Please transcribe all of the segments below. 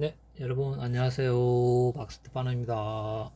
네, 여러분 안녕하세요. 박스테파노입니다.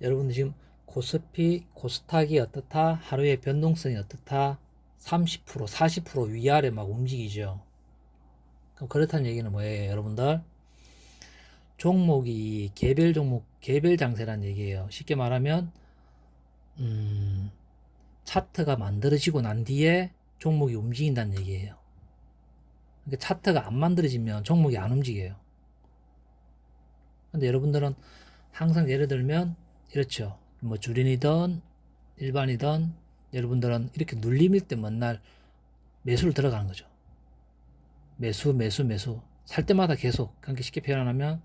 여러분 지금 코스피, 코스닥이 어떻다? 하루의 변동성이 어떻다? 30%, 40% 위아래 막 움직이죠. 그럼 그렇다는 얘기는 뭐예요, 여러분들? 종목이 개별 종목, 개별 장세란 얘기예요. 쉽게 말하면 음, 차트가 만들어지고 난 뒤에 종목이 움직인다는 얘기예요. 그러니까 차트가 안 만들어지면 종목이 안 움직여요. 근데 여러분들은 항상 예를 들면 이렇죠. 뭐 주린이든 일반이든 여러분들은 이렇게 눌림일 때 맨날 매수를 들어가는 거죠. 매수, 매수, 매수. 살 때마다 계속. 그렇게 쉽게 표현하면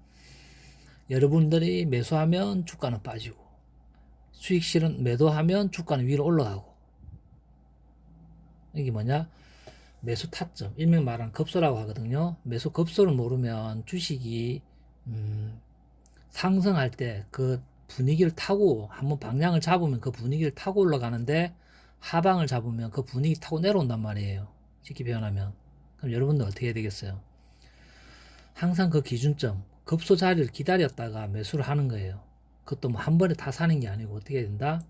여러분들이 매수하면 주가는 빠지고 수익 실은 매도하면 주가는 위로 올라가고 이게 뭐냐? 매수 타점, 일명 말하는 급소라고 하거든요. 매수 급소를 모르면 주식이 음, 상승할 때 그 분위기를 타고 한번 방향을 잡으면 그 분위기를 타고 올라가는데 하방을 잡으면 그 분위기 타고 내려온단 말이에요. 쉽게 표현하면. 그럼 여러분들 어떻게 해야 되겠어요? 항상 그 기준점, 급소 자리를 기다렸다가 매수를 하는 거예요. 그것도 뭐 한 번에 다 사는 게 아니고 어떻게 해야 된다?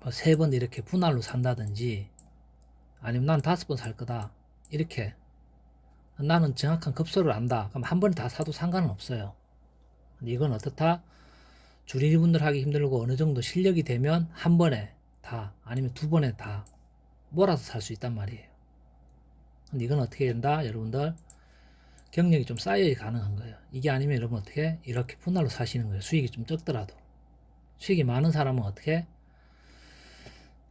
뭐 세 번 이렇게 분할로 산다든지 아니면 난 다섯 번 살 거다. 이렇게. 나는 정확한 급소를 안다. 그럼 한 번에 다 사도 상관은 없어요. 이건 어떻다? 주린이분들 하기 힘들고 어느 정도 실력이 되면 한 번에 다 아니면 두 번에 다 몰아서 살 수 있단 말이에요. 근데 이건 어떻게 된다? 여러분들 경력이 좀 쌓여야 가능한 거예요. 이게 아니면 여러분 어떻게 이렇게 분할로 사시는 거예요. 수익이 좀 적더라도. 수익이 많은 사람은 어떻게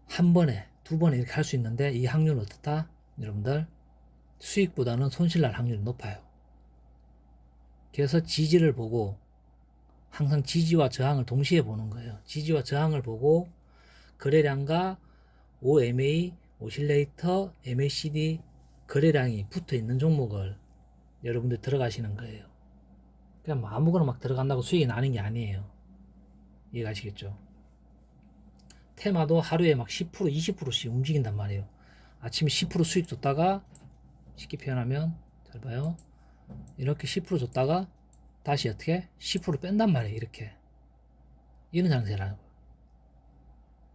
한 번에 두 번에 이렇게 할 수 있는데 이 확률은 어떻다? 여러분들 수익보다는 손실 날 확률이 높아요. 그래서 지지를 보고 항상 지지와 저항을 동시에 보는 거예요. 지지와 저항을 보고 거래량과 OMA, 오실레이터, MACD 거래량이 붙어 있는 종목을 여러분들 들어가시는 거예요. 그냥 뭐 아무거나 막 들어간다고 수익이 나는 게 아니에요. 이해가시겠죠? 테마도 하루에 막 10%, 20%씩 움직인단 말이에요. 아침에 10% 수익 줬다가 쉽게 표현하면 잘 봐요. 이렇게 10% 줬다가 다시 어떻게 10% 뺀단 말이에요. 이렇게 이런 장세라는 거예요.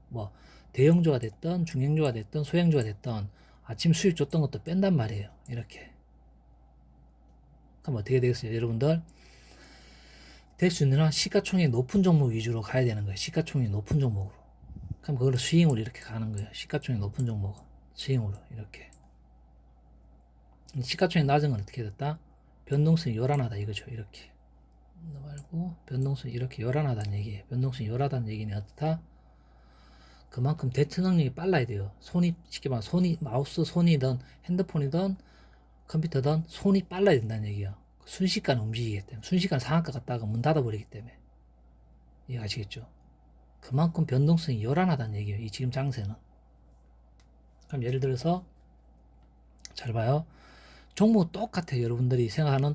뭐 대형주가 됐던 중형주가 됐던 소형주가 됐던 아침 수익 줬던 것도 뺀단 말이에요. 이렇게 그럼 어떻게 되겠어요, 여러분들? 될 수 있는 한 시가총액 높은 종목 위주로 가야 되는 거예요. 시가총액 높은 종목으로. 그럼 그걸 스윙으로 이렇게 가는 거예요. 시가총액 높은 종목은 스윙으로 이렇게. 시가총액 낮은 건 어떻게 됐다? 변동성이 요란하다 이거죠. 이렇게. 말고 변동성이 이렇게 요란하다는 얘기예요. 변동성이 요란하다는 얘기는 어떻다? 그만큼 대처 능력이 빨라야 돼요. 손이 쉽게 말하면 손이 마우스 손이든 핸드폰이든 컴퓨터든 손이 빨라야 된다는 얘기야. 순식간에 움직이기 때문에 순식간에 상한가 갔다가 문 닫아버리기 때문에 이해하시겠죠? 그만큼 변동성이 요란하다는 얘기예요. 이 지금 장세는. 그럼 예를 들어서 잘 봐요. 종목 똑같아요. 여러분들이 생각하는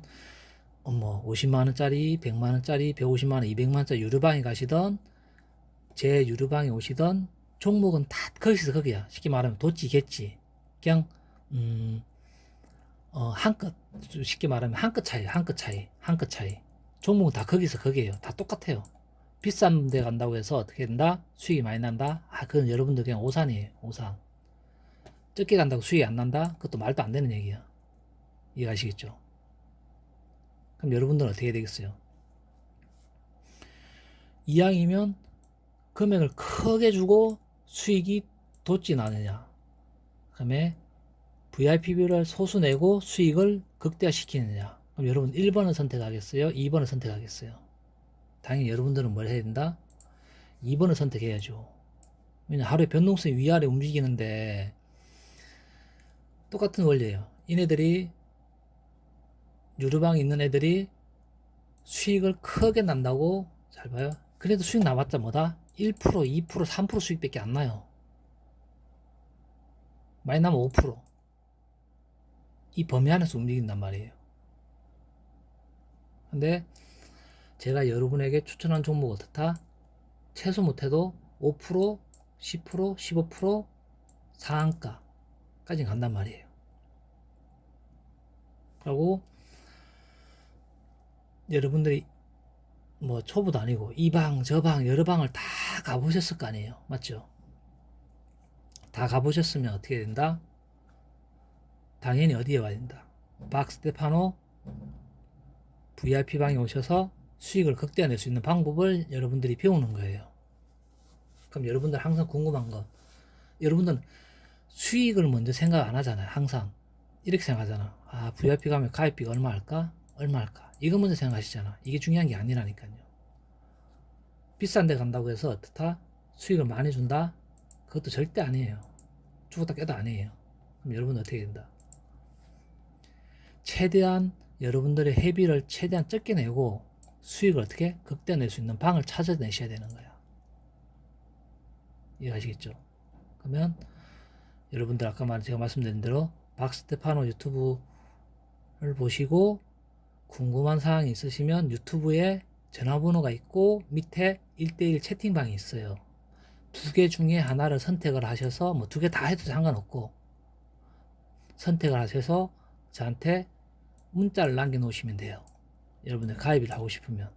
어, 뭐 50만 원짜리, 100만 원짜리, 150만 원, 200만 원짜리 유료방에 가시던 제 유료방에 오시던 종목은 다 거기서 거기야. 쉽게 말하면 도찌겠지. 그냥 음, 어, 한 끗, 쉽게 말하면 한끗 차이, 한끗 차이, 한끗 차이. 종목은 다 거기서 거기에요. 다 똑같아요. 비싼 데 간다고 해서 어떻게 된다? 수익이 많이 난다? 아, 그건 여러분들 그냥 오산이에요. 오산. 적게 간다고 수익이 안 난다? 그것도 말도 안 되는 얘기야. 이해가시겠죠? 그럼 여러분들은 어떻게 되겠어요? 이왕이면 금액을 크게 주고 수익이 돋지 않느냐. 그 다음에 VIP비를 소수 내고 수익을 극대화시키느냐. 그럼 여러분 1번을 선택하겠어요? 2번을 선택하겠어요? 당연히 여러분들은 뭘 해야 된다? 2번을 선택해야죠. 왜냐 하루에 변동성이 위아래 움직이는데 똑같은 원리예요. 이네들이 유료방에 있는 애들이 수익을 크게 난다고 잘 봐요. 그래도 수익 나봤자 뭐다? 1%, 2%, 3% 수익밖에 안 나요. 많이 나면 5%. 이 범위 안에서 움직인단 말이에요. 근데 제가 여러분에게 추천한 종목 어떻다? 최소 못해도 5%, 10%, 15% 상한가까지 간단 말이에요. 그리고 여러분들이 뭐 초보도 아니고 이 방 저 방 여러 방을 다 가보셨을 거 아니에요 맞죠 다 가보셨으면 어떻게 된다 당연히 어디에 와야 된다 박스테파노 VIP 방에 오셔서 수익을 극대화낼 수 있는 방법을 여러분들이 배우는 거예요. 그럼 여러분들 항상 궁금한 거 여러분들은 수익을 먼저 생각 안 하잖아요 항상. 이렇게 생각하잖아. 아 VIP 가면 가입비가 얼마 할까? 얼마 할까? 이거 먼저 생각하시잖아. 이게 중요한 게 아니라니까요. 비싼 데 간다고 해서 어떻다 수익을 많이 준다? 그것도 절대 아니에요. 죽었다 깨도 아니에요. 그럼 여러분 어떻게 된다? 최대한 여러분들의 회비를 최대한 적게 내고 수익을 어떻게 극대화낼 수 있는 방을 찾아내셔야 되는 거야 이해하시겠죠 그러면 여러분들 아까 말 제가 말씀드린 대로 박스테파노 유튜브를 보시고 궁금한 사항이 있으시면 유튜브에 전화번호가 있고 밑에 1대1 채팅방이 있어요. 두 개 중에 하나를 선택을 하셔서 뭐 두 개 다 해도 상관없고 선택을 하셔서 저한테 문자를 남겨 놓으시면 돼요. 여러분들 가입을 하고 싶으면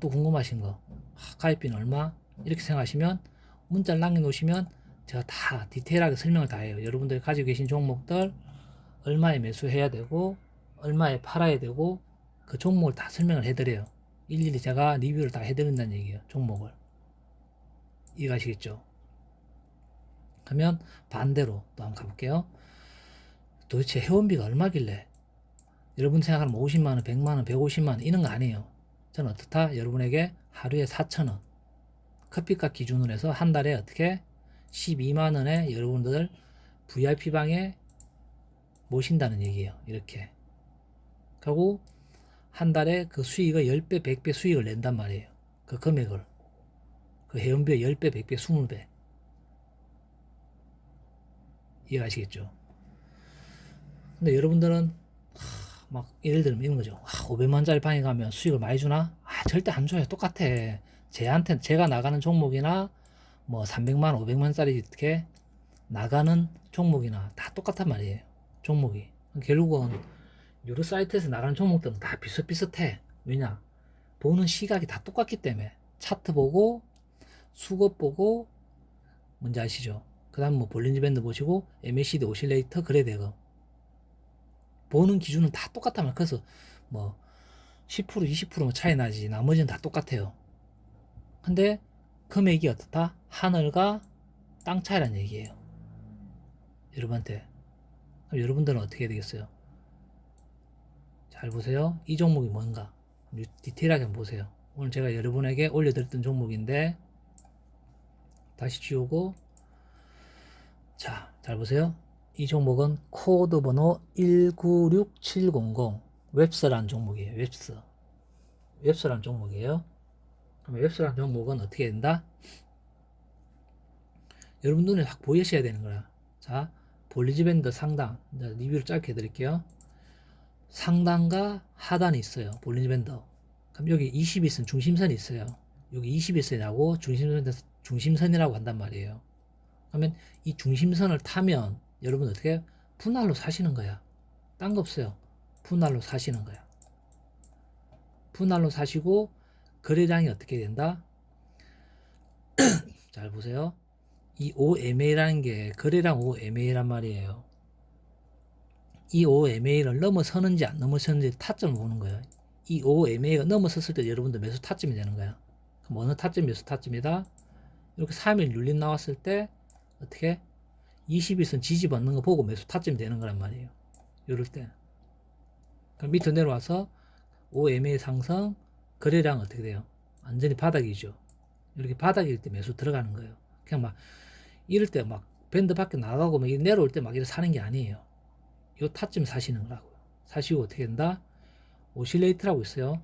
또 궁금하신 거 아, 가입비는 얼마 이렇게 생각하시면 문자를 남겨놓으시면 제가 다 디테일하게 설명을 다 해요. 여러분들이 가지고 계신 종목들 얼마에 매수해야 되고 얼마에 팔아야 되고 그 종목을 다 설명을 해드려요. 일일이 제가 리뷰를 다 해드린다는 얘기예요. 종목을. 이해가시겠죠? 그러면 반대로 또 한번 가볼게요. 도대체 회원비가 얼마길래 여러분 생각하는 50만원, 100만원, 150만원 이런 거 아니에요. 저는 어떻다? 여러분에게 하루에 4천원 커피값 기준으로 해서 한 달에 어떻게 12만원에 여러분들 VIP방에 모신다는 얘기예요. 이렇게. 하고 한 달에 그 수익을 10배, 100배 수익을 낸단 말이에요. 그 금액을. 그 회원비의 10배, 100배, 20배. 이해가시겠죠? 근데 여러분들은 하, 막 예를 들면 이런 거죠. 아, 500만짜리 방에 가면 수익을 많이 주나? 아, 절대 안 줘요. 똑같아. 제한테 제가 나가는 종목이나 뭐 300만, 500만짜리 이렇게 나가는 종목이나 다 똑같단 말이에요. 종목이. 결국은 여러 사이트에서 나가는 종목들은 다 비슷비슷해. 왜냐? 보는 시각이 다 똑같기 때문에 차트 보고 수급 보고 뭔지 아시죠? 그 다음 뭐 볼린지 밴드 보시고 MACD 오실레이터 그래대금 보는 기준은 다 말이야. 그래서 뭐 10% 20% 차이 나지 나머지는 다 똑같아요. 근데 금액이 어떻다? 하늘과 땅 차이란 얘기예요. 여러분한테. 그럼 여러분들은 어떻게 되겠어요? 잘 보세요. 이 종목이 뭔가 디테일하게 한번 보세요. 오늘 제가 여러분에게 올려드렸던 종목인데 다시 지우고 자, 잘 보세요. 이 종목은 코드 번호 196700 웹스라는 종목이에요. 웹스. 웹스라는 종목이에요. 그럼 웹스라는 종목은 어떻게 된다? 여러분 눈에 확 보이셔야 되는 거야. 자, 볼리지밴드 상단. 리뷰를 짧게 해드릴게요. 상단과 하단이 있어요. 볼리지밴드. 그럼 여기 20일선 중심선이 있어요. 여기 20일선이라고 중심선, 중심선이라고 한단 말이에요. 그러면 이 중심선을 타면 여러분 어떻게 분할로 사시는 거야. 딴 거 없어요. 분할로 사시는 거야. 분할로 사시고 거래량이 어떻게 된다? 잘 보세요. 이 OMA라는 게 거래량 OMA란 말이에요. 이 OMA를 넘어서는지 안 넘어서는지 타점을 보는 거예요. 이 OMA가 넘어섰을 때 여러분들 매수 타점이 되는 거야. 그럼 어느 타점 매수 타점이다? 이렇게 3일 눌림 나왔을 때 어떻게 20일선 지지 받는 거 보고 매수 타점이 되는 거란 말이에요. 이럴 때. 그럼 밑으로 내려와서 OMA 상승 거래량 어떻게 돼요? 완전히 바닥이죠. 이렇게 바닥일 때 매수 들어가는 거예요. 그냥 막 이럴 때 막 밴드 밖에 나가고 막 내려올 때 막 이렇게 사는 게 아니에요. 요 타점 사시는 거라고요. 사시고 어떻게 된다? 오실레이트라고 있어요.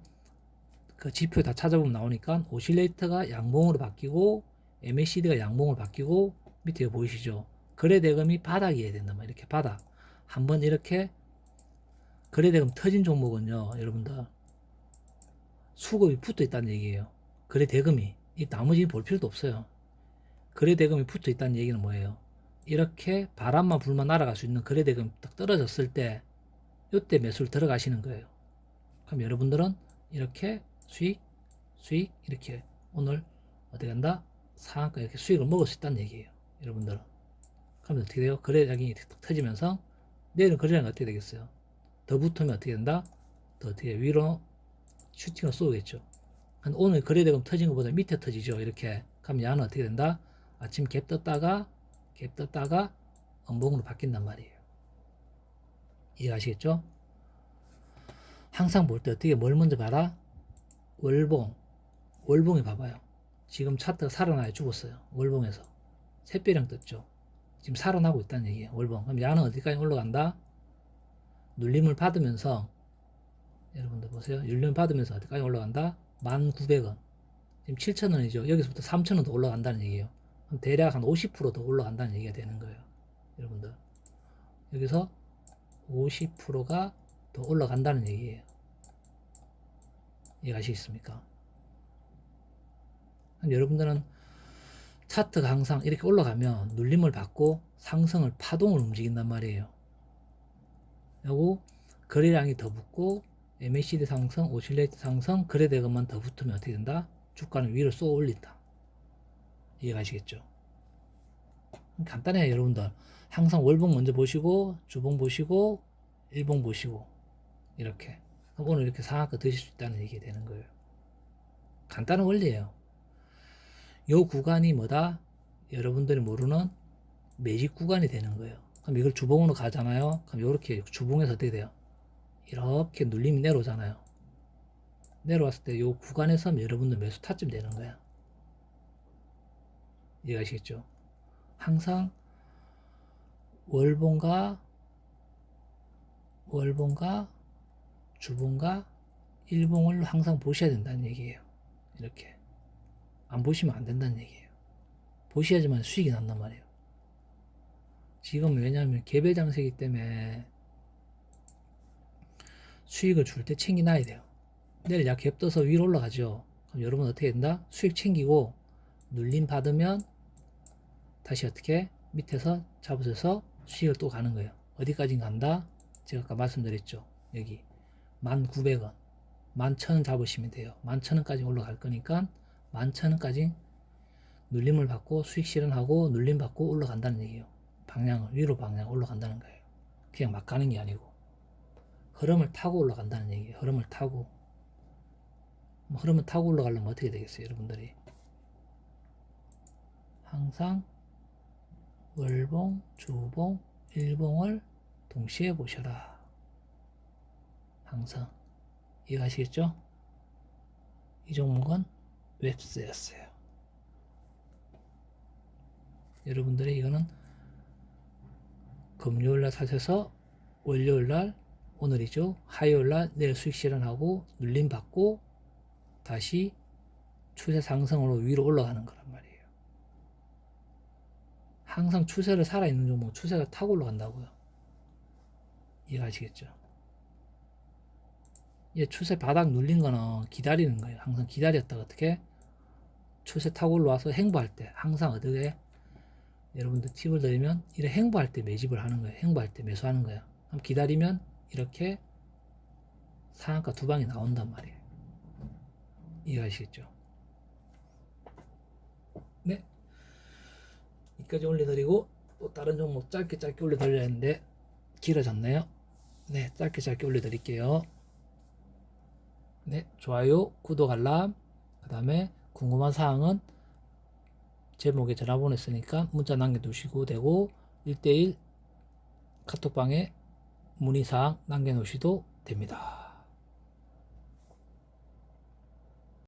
그 지표 다 찾아보면 나오니까 오실레이터가 양봉으로 바뀌고 MACD가 양봉으로 바뀌고 밑에 보이시죠? 거래 대금이 바닥이어야 된다. 막 이렇게 바닥. 한번 이렇게 거래 대금 터진 종목은요, 여러분들 수급이 붙어 있다는 얘기예요. 거래 대금이 이 나머지 볼 필요도 없어요. 거래 대금이 붙어 있다는 얘기는 뭐예요? 이렇게 바람만 불만 날아갈 수 있는 거래 대금이 딱 떨어졌을 때 이때 매수를 들어가시는 거예요. 그럼 여러분들은 이렇게 수익, 수익 이렇게 오늘 어떻게 한다? 상한가 이렇게 수익을 먹을 수 있다는 얘기예요. 여러분들은. 그럼 어떻게 돼요? 거래량이 툭 터지면서 내일은 거래량이 어떻게 되겠어요? 더 붙으면 어떻게 된다? 더 어떻게 위로 슈팅을 쏘겠죠. 오늘 거래대금 터진 것보다 밑에 터지죠. 이렇게. 그럼 야는 어떻게 된다? 아침 갭 떴다가 갭 떴다가 음봉으로 바뀐단 말이에요. 이해하시겠죠? 항상 볼 때 어떻게 뭘 먼저 봐라? 월봉. 월봉이 봐봐요. 지금 차트가 살아나야 죽었어요. 월봉에서. 샛별형 떴죠. 지금 살아나고 있다는 얘기예요. 월봉. 그럼 야는 어디까지 올라간다? 눌림을 받으면서 여러분들 보세요. 눌림을 받으면서 어디까지 올라간다? 1900원. 지금 7,000원이죠. 여기서부터 3,000원 더 올라간다는 얘기예요. 그럼 대략 한 50%더 올라간다는 얘기가 되는 거예요. 여러분들. 여기서 50%가 더 올라간다는 얘기예요. 이해가시겠습니까? 여러분들은 차트가 항상 이렇게 올라가면 눌림을 받고 상승을 파동을 움직인단 말이에요. 그리고 거래량이 더 붙고 MACD 상승, 오실레이트 상승, 거래 대금만 더 붙으면 어떻게 된다? 주가는 위로 쏘아 올린다. 이해가시겠죠? 간단해요, 여러분들. 항상 월봉 먼저 보시고, 주봉 보시고, 일봉 보시고, 이렇게. 오늘 이렇게 상한가 드실 수 있다는 얘기 되는 거예요. 간단한 원리예요. 요 구간이 뭐다? 여러분들이 모르는 매직 구간이 되는 거예요. 그럼 이걸 주봉으로 가잖아요. 그럼 이렇게 주봉에서 어떻게 돼요? 이렇게 눌림이 내려오잖아요. 내려왔을 때 요 구간에서 여러분들 매수 타점 되는 거야. 이해가시겠죠? 항상 월봉과 월봉과 주봉과 일봉을 항상 보셔야 된다는 얘기예요. 이렇게 안 보시면 안 된다는 얘기예요. 보셔야지만 수익이 난단 말이에요. 지금 왜냐하면 개별 장세이기 때문에 수익을 줄 때 챙겨놔야 돼요. 내일 약갭 떠서 위로 올라가죠. 그럼 여러분 어떻게 된다? 수익 챙기고 눌림 받으면 다시 어떻게 밑에서 잡으셔서 수익을 또 가는 거예요. 어디까지 간다? 제가 아까 말씀드렸죠. 여기 1,900원, 11,000원 잡으시면 돼요. 11,000원까지 올라갈 거니까 11,000원까지 눌림을 받고 수익 실현하고 눌림 받고 올라간다는 얘기예요. 방향을 위로 방향 올라간다는 거예요. 그냥 막 가는 게 아니고 흐름을 타고 올라간다는 얘기예요. 흐름을 타고 뭐 흐름을 타고 올라가려면 어떻게 되겠어요, 여러분들이? 항상 월봉, 주봉, 일봉을 동시에 보셔라. 항상 이해가시겠죠? 이 종목은 웹스였어요. 여러분들이 이거는 금요일날 사셔서 월요일날 오늘이죠. 화요일날 내일 수익 실현하고 눌림 받고 다시 추세 상승으로 위로 올라가는 거란 말이에요. 항상 추세를 살아있는 종목, 추세가 타고 올라간다고요. 이해가시겠죠? 이 추세 바닥 눌린 거는 기다리는 거예요. 항상 기다렸다가 어떻게 추세 타고 올라와서 행보할 때 항상 어떻게 여러분들 팁을 드리면 이래 행보할 때 매집을 하는 거예요. 행보할 때 매수하는 거예요. 그럼 기다리면 이렇게 상한가 두 방이 나온단 말이에요. 이해하시겠죠? 네. 여기까지 올려드리고 또 다른 종목 짧게 짧게 올려드려야 했는데 길어졌네요. 네, 짧게 짧게 올려드릴게요. 네, 좋아요, 구독, 알람, 그 다음에 궁금한 사항은 제목에 전화번호 있으니까 문자 남겨두시고 되고 1대1 카톡방에 문의사항 남겨놓으셔도 됩니다.